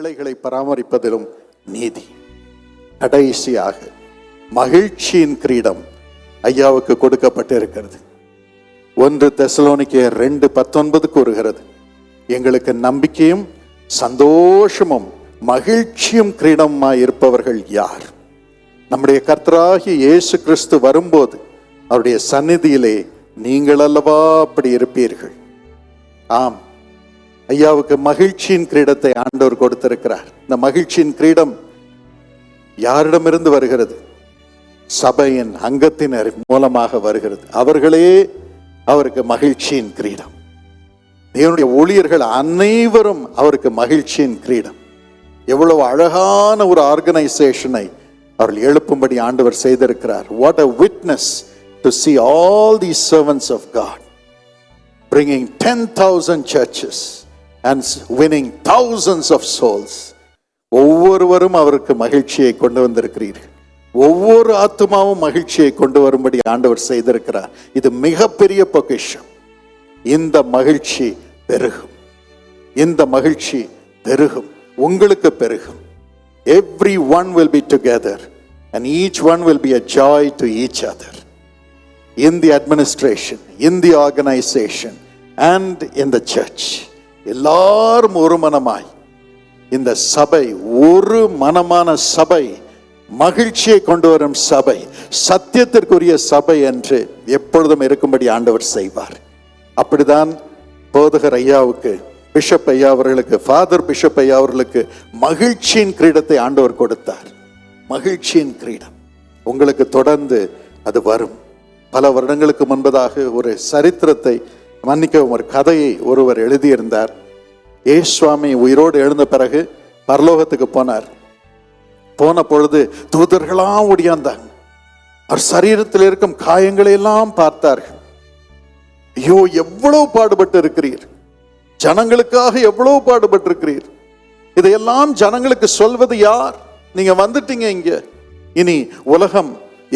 ஏழைகளை பராமரிப்பதிலும் நீதி. கடைசியாக மகிழ்ச்சியின் கிரீடம் ஐயாவுக்கு கொடுக்கப்பட்டிருக்கிறது. ஒன்று தெசலோனிக்கே ரெண்டு பத்தொன்பது கூறுகிறது. எங்களுக்கு நம்பிக்கையும் சந்தோஷமும் மகிழ்ச்சியும் கிரீடமாய் இருப்பவர்கள் யார்? நம்முடைய கர்த்தராகி இயேசு கிறிஸ்து வரும்போது அவருடைய சந்நிதியிலே நீங்கள் அல்லவா அப்படி இருப்பீர்கள்? ஆம் ஐயாவுக்கு மகிழ்ச்சியின் கிரீடத்தை ஆண்டவர் கொடுத்திருக்கிறார். இந்த மகிழ்ச்சியின் கிரீடம் யாரிடமிருந்து வருகிறது? சபையின் அங்கத்தினர் மூலமாக வருகிறது. அவர்களே அவருக்கு மகிழ்ச்சியின் கிரீடம். தேவனுடைய ஊழியர்கள் அனைவரும் அவருக்கு மகிழ்ச்சியின் கிரீடம். எவ்வளவு அழகான ஒரு ஆர்கனைசேஷனை அவர்கள் எழுப்பும்படி ஆண்டவர் செய்திருக்கிறார். What a witness to all the these of God God bringing 10,000 churches. And winning thousands of souls ஒவ்வொருவரும் அவருக்கு மகிழ்ச்சியை கொண்டு வந்திருக்கிறீர்கள். ஒவ்வொரு ஆத்மாவும் மகிழ்ச்சியை கொண்டு வரும்படி ஆண்டவர் செய்திருக்கிறார். இது மிகப்பெரிய பொக்கிஷம். இந்த மகிழ்ச்சி பெருகும். இந்த மகிழ்ச்சி பெருகும். உங்களுக்கு பெருகும். Every one will be together and each one will be a joy to each other in the administration in the organisation and in the church எல்லாரும் ஒரு மனமாய். இந்த சபை ஒரு மனமான சபை மகிழ்ச்சியை கொண்டு வரும் சபை சத்தியத்திற்குரிய சபை என்று எப்பொழுதும் இருக்கும்படி ஆண்டவர் செய்வார். அப்படிதான் போதகர் ஐயாவுக்கு பிஷப் ஐயா அவர்களுக்கு ஃபாதர் பிஷப் ஐயா அவர்களுக்கு மகிழ்ச்சியின் கிரீடத்தை ஆண்டவர் கொடுத்தார். மகிழ்ச்சியின் கிரீடம். உங்களுக்கு தொடர்ந்து அது வரும். பல வருடங்களுக்கு முன்பதாக ஒரு சரித்திரத்தை மன்னிக்கவும் ஒரு கதையை ஒருவர் எழுதியிருந்தார். ஏ சுவாமி உயிரோடு எழுந்த பிறகு பரலோகத்துக்கு போனார். போன பொழுது தூதர்களாம் ஒடியாந்தாங்க அவர் சரீரத்தில் இருக்கும் காயங்களை எல்லாம் பார்த்தார்கள். ஐயோ எவ்வளவு பாடுபட்டு இருக்கிறீர்? ஜனங்களுக்காக எவ்வளவு பாடுபட்டு இருக்கிறீர் இதையெல்லாம் ஜனங்களுக்கு சொல்வது யார்? நீங்க வந்துட்டீங்க இங்க. இனி உலகம்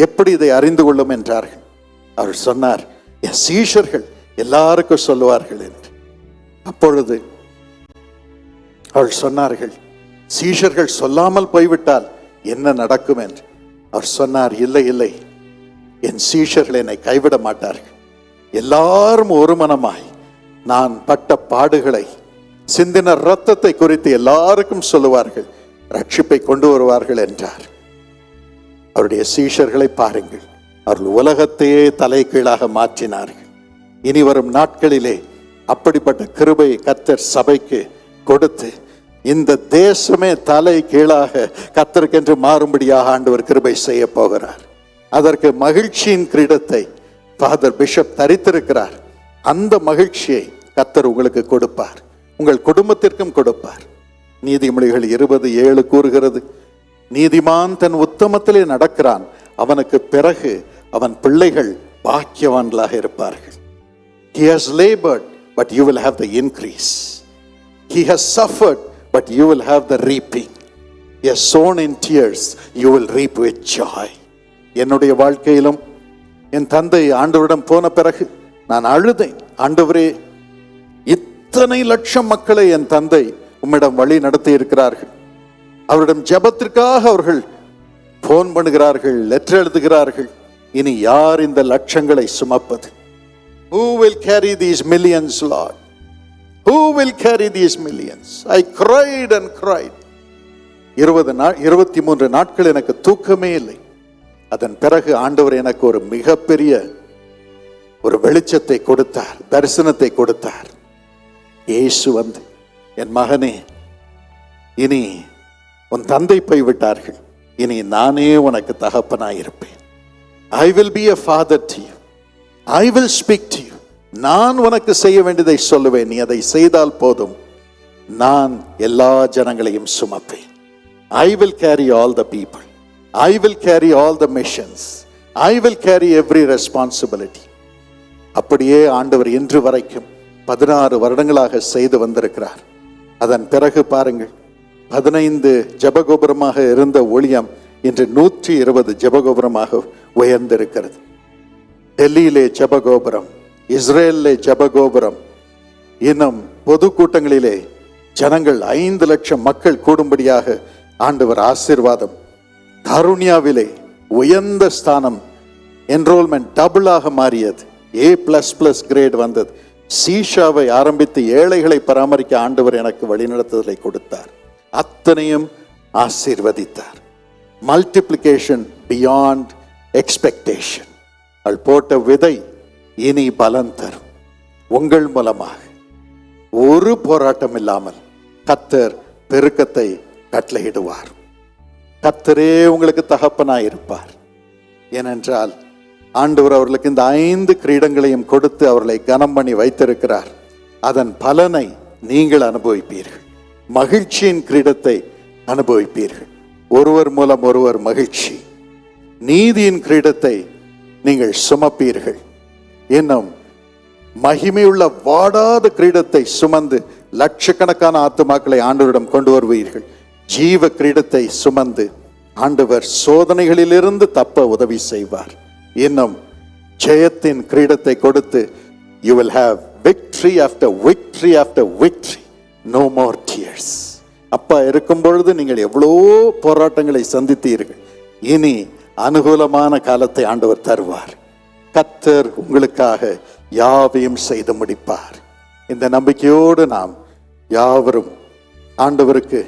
எப்படி இதை அறிந்து கொள்ளும் என்றார்கள். அவர் சொன்னார் என் சீஷர்கள் எல்லாருக்கும் சொல்லுவார்கள் என்று. அப்பொழுது அவள் சொன்னார்கள் சீஷர்கள் சொல்லாமல் போய்விட்டால் என்ன நடக்கும் என்று. அவர் சொன்னார் இல்லை இல்லை என் சீஷர்கள் என்னை கைவிட மாட்டார்கள். எல்லாரும் ஒரு மனமாய் நான் பட்ட பாடுகளை சிந்தின ரத்தத்தை குறித்து எல்லாருக்கும் சொல்லுவார்கள் ரட்சிப்பை கொண்டு வருவார்கள் என்றார். அவருடைய சீஷர்களை பாருங்கள் அவர்கள் உலகத்தையே தலைகீழாக மாற்றினார்கள். இனி வரும் நாட்களிலே அப்படிப்பட்ட கிருபை கத்தர் சபைக்கு கொடுத்து இந்த தேசமே தலை கீழாக கத்தருக்கென்று மாறும்படியாக ஆண்டவர் கிருபை செய்ய போகிறார். அதற்கு மகிழ்ச்சியின் கிரீடத்தை ஃபாதர் பிஷப் தரித்திருக்கிறார். அந்த மகிழ்ச்சியை கத்தர் உங்களுக்கு கொடுப்பார். உங்கள் குடும்பத்திற்கும் கொடுப்பார். நீதிமொழிகள் இருபது ஏழு கூறுகிறது. நீதிமான் தன் உத்தமத்திலே நடக்கிறான். அவனுக்கு பிறகு அவன் பிள்ளைகள் பாக்கியவான்களாக இருப்பார்கள். He has labored, but you will have the increase. He has suffered, but you will have the reaping. He has sown in tears, you will reap with joy. என்னுடைய வாழ்க்கையிலும் என் தந்தை ஆண்டவரிடம் போன பிறகு நான் அழுதேன் ஆண்டவரே இத்தனை லட்சம் மக்களை என் தந்தை உம்மிடம் வழி நடத்தி இருக்கிறார்கள் அவரிடம் ஜெபத்திற்காக அவர்கள் போன் பண்ணுகிறார்கள் லெட்டர் எழுதுகிறார்கள் இனி யார் இந்த லட்சங்களை சுமப்பது Who will carry these millions, Lord? Who will carry these millions? I cried and cried. இருபது நாள் இருபத்தி மூன்று நாட்கள் எனக்கு தூக்கமே இல்லை அதன் பிறகு ஆண்டவர் எனக்கு ஒரு மிகப்பெரிய ஒரு வெளிச்சத்தை கொடுத்தார் தரிசனத்தை கொடுத்தார் இயேசு வந்து என் மகனே இனி உன் தந்தை போய் விட்டார்கள் இனி நானே உனக்கு தகப்பனாயிருப்பேன் I will be a father to you I will speak to you நான் உனக்கு செய்ய வேண்டியதை சொல்லுவேன். நீ அதை செய்தால் போதும். நான் எல்லா ஜனங்களையும் சுமப்பேன். I will carry all the people I will carry all the missions I will carry every responsibility அப்படியே ஆண்டவர் இன்று வரைக்கும் பதினாறு வருடங்களாக செய்து வந்திருக்கிறார். அதன் பிறகு பாருங்கள். பதினைந்து ஜபகோபுரமாக இருந்த ஒளியம் இன்று நூற்றி இருபது ஜபகோபுரமாக உயர்ந்திருக்கிறது. டெல்லியிலே ஜபகோபுரம் இஸ்ரேலிலே ஜபகோபுரம். இன்னும் பொதுக்கூட்டங்களிலே ஜனங்கள் ஐந்து லட்சம் மக்கள் கூடும்படியாக ஆண்டவர் ஆசீர்வாதம். தருணியாவிலே உயர்ந்த ஸ்தானம் என்ரோல்மெண்ட் டபுளாக மாறியது. ஏ பிளஸ் பிளஸ் கிரேட் வந்தது. சீஷாவை ஆரம்பித்து ஏழைகளை பராமரிக்க ஆண்டவர் எனக்கு வழிநடத்துதலை கொடுத்தார். அத்தனையும் ஆசீர்வதித்தார். மல்டிப்ளிகேஷன் பியாண்ட் எக்ஸ்பெக்டேஷன் அவள் போட்ட விதை இனி பலன் தரும். உங்கள் மூலமாக ஒரு போராட்டம் இல்லாமல் கத்தர் பெருக்கத்தை கட்டளையிடுவார். கத்தரே உங்களுக்கு தகப்பனாய் இருப்பார் ஏனென்றால் ஆண்டவர் அவர்களுக்கு இந்த ஐந்து கிரீடங்களையும் கொடுத்து அவர்களை கனம் பண்ணி வைத்திருக்கிறார். அதன் பலனை நீங்கள் அனுபவிப்பீர்கள். மகிழ்ச்சியின் கிரீடத்தை அனுபவிப்பீர்கள். ஒருவர் மூலம் ஒருவர் மகிழ்ச்சி. நீதியின் கிரீடத்தை நீங்கள் சுமப்பீர்கள். இன்னும் மகிமையுள்ள வாடாத கிரீடத்தை சுமந்து லட்சக்கணக்கான ஆத்துமாக்களை ஆண்டவரிடம் கொண்டு வருவீர்கள். ஜீவ கிரீடத்தை சுமந்து ஆண்டவர் சோதனைகளிலிருந்து தப்ப உதவி செய்வார். இன்னும் ஜெயத்தின் கிரீடத்தை கொடுத்து you will have victory after victory after victory no more tears அப்பா இருக்கும் பொழுது நீங்கள் எவ்வளோ போராட்டங்களை சந்தித்தீர்கள். இனி அனுகூலமான காலத்தை ஆண்டவர் தருவார். கத்தர் உங்களுக்காக யாவையும் செய்து முடிப்பார். இந்த நம்பிக்கையோடு நாம் யாவரும் ஆண்டவருக்கு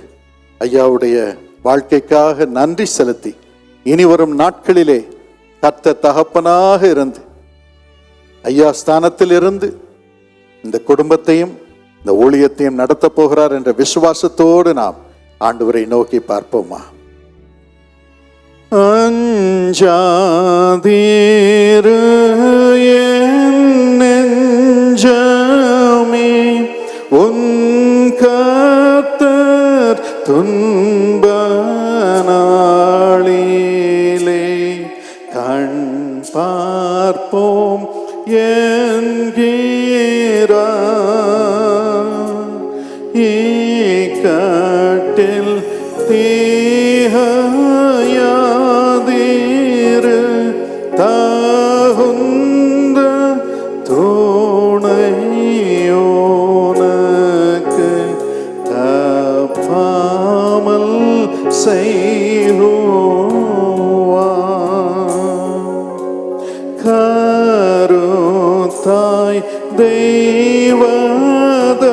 ஐயாவுடைய வாழ்க்கைக்காக நன்றி செலுத்தி இனி வரும் நாட்களிலே கத்த தகப்பனாக இருந்து ஐயா ஸ்தானத்தில் இருந்து இந்த குடும்பத்தையும் இந்த ஊழியத்தையும் நடத்தப் போகிறார் என்ற விசுவாசத்தோடு நாம் ஆண்டவரை நோக்கி பார்ப்போமா? அஞ்சாதீரு என் நெஞ்சமே. உன் கத்தர் துன்ப நாளிலே கண் பார்ப்போம் என்கிறார் இக்கட்டில் தீகையாதீரு ജീവത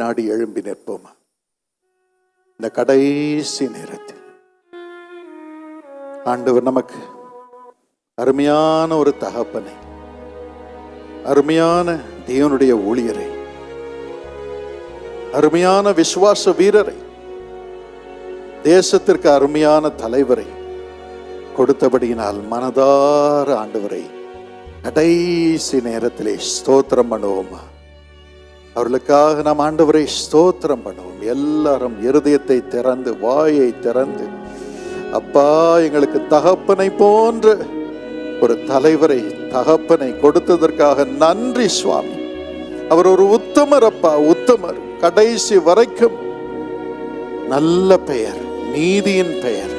நாடி வினாடி எழும்பி நிற்போமா? இந்த கடைசி நேரத்தில். ஆண்டவர் நமக்கு அருமையான ஒரு தகப்பனை அருமையான தேவனுடைய ஊழியரை அருமையான விசுவாச வீரரை தேசத்திற்கு அருமையான தலைவரை கொடுத்தபடியினால் மனதார ஆண்டவரை கடைசி நேரத்திலே ஸ்தோத்திரம் பண்ணுவோமா? அவர்களுக்காக நாம் ஆண்டவரை ஸ்தோத்திரம் பண்ணுவோம். எல்லாரும் இருதயத்தை திறந்து வாயை திறந்து அப்பா எங்களுக்கு தகப்பனை போன்ற ஒரு தலைவரை தகப்பனை கொடுத்ததற்காக நன்றி சுவாமி. அவர் ஒரு உத்தமர் அப்பா உத்தமர். கடைசி வரைக்கும் நல்ல பெயர் நீதியின் பெயர்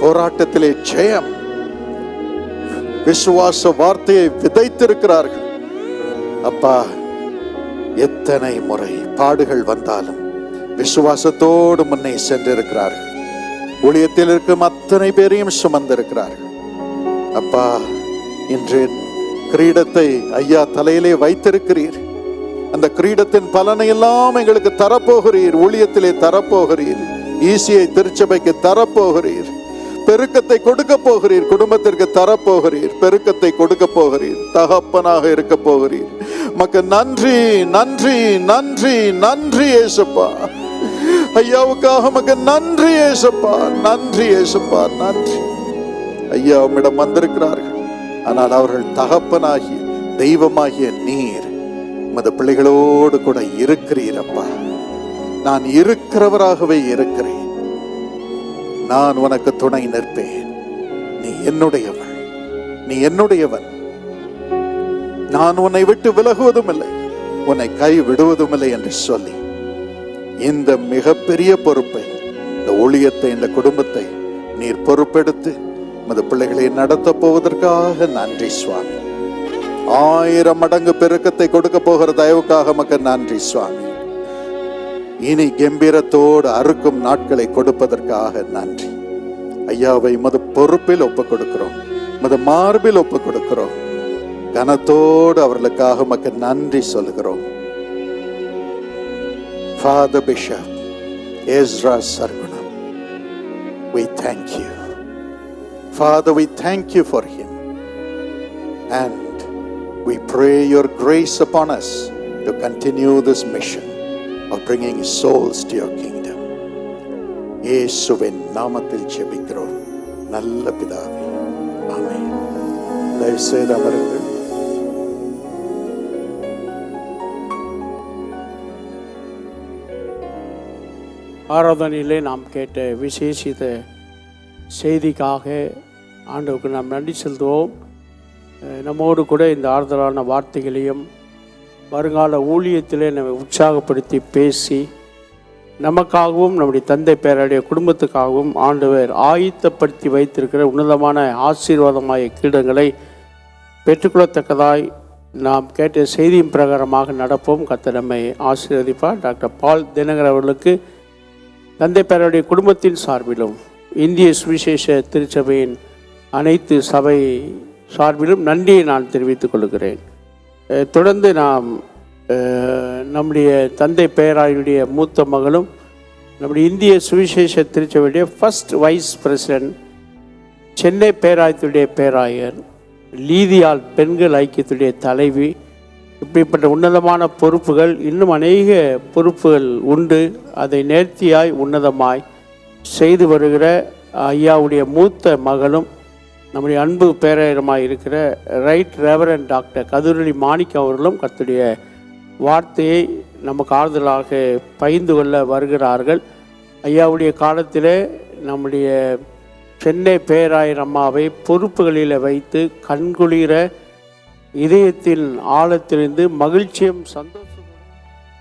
போராட்டத்திலே ஜெயம். விசுவாச வார்த்தையை விதைத்திருக்கிறார்கள். அப்பா எத்தனை முறை பாடுகள் வந்தாலும் விசுவாசத்தோடு முன்னே சென்றிருக்கிறார்கள். ஊழியத்தில் இருக்கும் அத்தனை பேரையும் சுமந்திருக்கிறார்கள். அப்பா இன்று கிரீடத்தை ஐயா தலையிலே வைத்திருக்கிறீர். அந்த கிரீடத்தின் பலனை எல்லாம் எங்களுக்கு தரப்போகிறீர். ஊழியத்திலே தரப்போகிறீர். ஈசியை திருச்சபைக்கு தரப்போகிறீர். பெருக்கத்தை கொடுக்க போகிறீர் குடும்பத்திற்கு தரப்போகிறீர் பெருக்கத்தை கொடுக்க போகிறீர் தகப்பனாக இருக்க போகிறீர். மக்கள் நன்றி நன்றி நன்றி நன்றி ஏசப்பா. ஐயாவுக்காக மக்கள் நன்றி ஏசப்பா நன்றி ஏசப்பா நன்றி. ஐயா உம்மிடம் வந்திருக்கிறார்கள். ஆனால் அவர்கள் தகப்பனாகிய தெய்வமாகிய நீர் உமது பிள்ளைகளோடு கூட இருக்கிறீரப்பா நான் இருக்கிறவராகவே இருக்கிறேன். நான் உனக்கு துணை நிற்பேன். நீ என்னுடையவள். நீ என்னுடையவன். நான் உன்னை விட்டு விலகுவதும் இல்லை உன்னை கை விடுவதும் இல்லை என்று சொல்லி இந்த மிகப்பெரிய பொறுப்பை இந்த ஊழியத்தை இந்த குடும்பத்தை நீர் பொறுப்பெடுத்து மது பிள்ளைகளை நடத்தப் போவதற்காக நன்றி சுவாமி. ஆயிரம் மடங்கு பெருக்கத்தை கொடுக்க போகிற தயவுக்காக மக்க நன்றி சுவாமி. இனி கம்பீரத்தோடு அறுக்கும் நாட்களை கொடுப்பதற்காக நன்றி ஐயாவை மது பொறுப்பில் ஒப்புக் கொடுக்கிறோம் மது மார்பில் ஒப்புக் கொடுக்கிறோம் கனத்தோடு அவர்களுக்காக மக்க நன்றி சொல்லுகிறோம் Father Bishop Ezra Sargunam, we thank you. Father, we thank you for him. And we pray your grace upon us to continue this mission of bringing souls to your kingdom. இயேசுவின் நாமத்தில் ஜெபிக்கிறோம் நல்ல பிதாவே ஆமே தயவு செய்து அமருங்கள் ஆராதனையிலே நாம் கேட்ட விசேஷித்த செய்திக்காக ஆண்டவுக்கு நாம் நன்றி செலுத்துவோம். நம்மோடு கூட இந்த ஆறுதலான வார்த்தைகளையும் வருங்கால ஊழியத்திலே நம்மை உற்சாகப்படுத்தி பேசி நமக்காகவும் நம்முடைய தந்தை பேருடைய குடும்பத்துக்காகவும் ஆண்டவர் ஆயத்தப்படுத்தி வைத்திருக்கிற உன்னதமான ஆசீர்வாதமாய கீடங்களை பெற்றுக்கொள்ளத்தக்கதாய் நாம் கேட்ட செய்தியின் பிரகாரமாக நடப்போம். கத்த நம்மை ஆசீர்வதிப்பார். டாக்டர் பால் தினகர் அவர்களுக்கு தந்தை பேருடைய குடும்பத்தின் சார்பிலும் இந்திய சுவிசேஷ திருச்சபையின் அனைத்து சபை சார்பிலும் நன்றியை நான் தெரிவித்துக் கொள்கிறேன். தொடர்ந்து நாம் நம்முடைய தந்தை பேராயுடைய மூத்த மகளும் நம்முடைய இந்திய சுவிசேஷ திருச்சபையுடைய ஃபர்ஸ்ட் வைஸ் பிரசிடென்ட் சென்னை பேராயத்துடைய பேராயர் லீதியால் பெண்கள் ஐக்கியத்துடைய தலைவி இப்படிப்பட்ட உன்னதமான பொறுப்புகள் இன்னும் அநேக பொறுப்புகள் உண்டு. அதை நேர்த்தியாய் உன்னதமாய் செய்து வருகிற ஐயாவுடைய மூத்த மகளும் நம்முடைய அன்பு பேராயருமாய் இருக்கிற right reverend doctor Kathiroli Manick அவர்களும் கத்துடைய வார்த்தையை நமக்கு ஆறுதலாக பகிர்ந்து கொள்ள வருகிறார்கள். ஐயாவுடைய காலத்தில் நம்முடைய சென்னை பேராயர் அம்மாவை பொறுப்புகளில் வைத்து கண்குளிர இதயத்தின் ஆழத்திலிருந்து மகிழ்ச்சியும் சந்தோஷம்